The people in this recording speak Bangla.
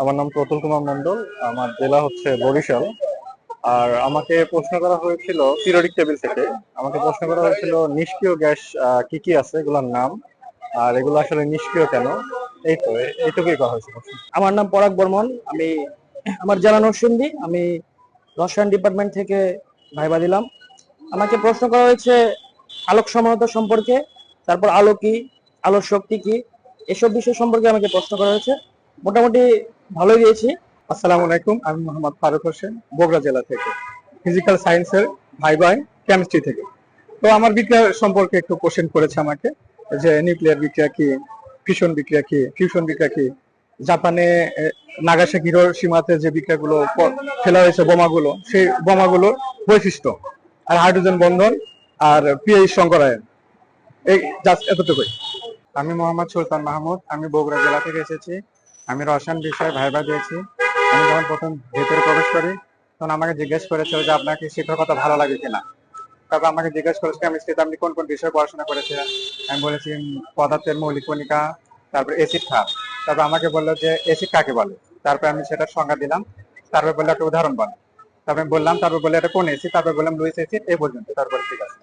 আমার নাম প্রতুল কুমার মন্ডল আমার জেলা হচ্ছে বরিশাল। আর আমাকে প্রশ্ন করা হয়েছিল পিরিয়ডিক টেবিল থেকে। আমাকে প্রশ্ন করা হয়েছিল, নিষ্ক্রিয় গ্যাস কি কি আছে এগুলোর নাম? আর এগুলো আসলে নিষ্ক্রিয় কেন? এই তো, এইটুকুই করা হয়েছে আমার নাম পরাগ বর্মন, আমি আমার জেলা নরসিংদী, আমি রসায়ন ডিপার্টমেন্ট থেকে ভাইবা দিলাম। আমাকে প্রশ্ন করা হয়েছে, আলোক সমানতা সম্পর্কে, তারপর আলো কি, আলোর শক্তি কি, এসব বিষয় সম্পর্কে আমাকে প্রশ্ন করা হয়েছে। মোটামুটি ভালোই দিয়েছি। আসসালামু আলাইকুম, আমি মোহাম্মদ ফারুক হোসেন, বগুড়া জেলা থেকে। ফিজিক্যাল সায়েন্সের ভাই ভাই কেমিস্ট্রি থেকে। তো আমার বিক্রিয়া সম্পর্কে একটু কোশ্চেন করেছে আমাকে, যে নিউক্লিয়ার বিক্রিয়া কি ফিশন বিক্রিয়া কি ফিউশন বিক্রিয়া কি? জাপানে নাগাসাকি সীমাতে যে বিক্রিয়াগুলো ফেলা হয়েছে বোমাগুলো, সেই বোমাগুলোর বৈশিষ্ট্য। আর হাইড্রোজেন বন্ধন আর পিএইচ সংকরায়ন। এই জাস্ট এতটুকুই। আমি মোহাম্মদ সুলতান মাহমুদ, আমি বগুড়া জেলা থেকে এসেছি। আমি রসায়ন বিষয়ে ভাইবা দিয়েছি। আমি যখন প্রথম ভেতরে প্রবেশ করি, তখন আমাকে জিজ্ঞেস করেছিল যে আপনাকে শিক্ষকতা ভালো লাগে কিনা? তারপর আমাকে জিজ্ঞেস করেছে কেমিস্ট্রিতে আপনি কোন কোন বিষয়ে পড়াশোনা করেছিলেন আমি বলেছি পদার্থের মৌলিক কণিকা, তারপর এসিড খাপ। তারপর আমাকে বলল যে এসিড কাকে বলে? তারপর আমি সেটার সংজ্ঞা দিলাম। তারপর বলল একটা উদাহরণ বলো। তারপর আমি বললাম, তারপর বলল এটা কোন এসিড তারপর বললাম লুইস এসিড এই পর্যন্ত। তারপর ঠিক আছে।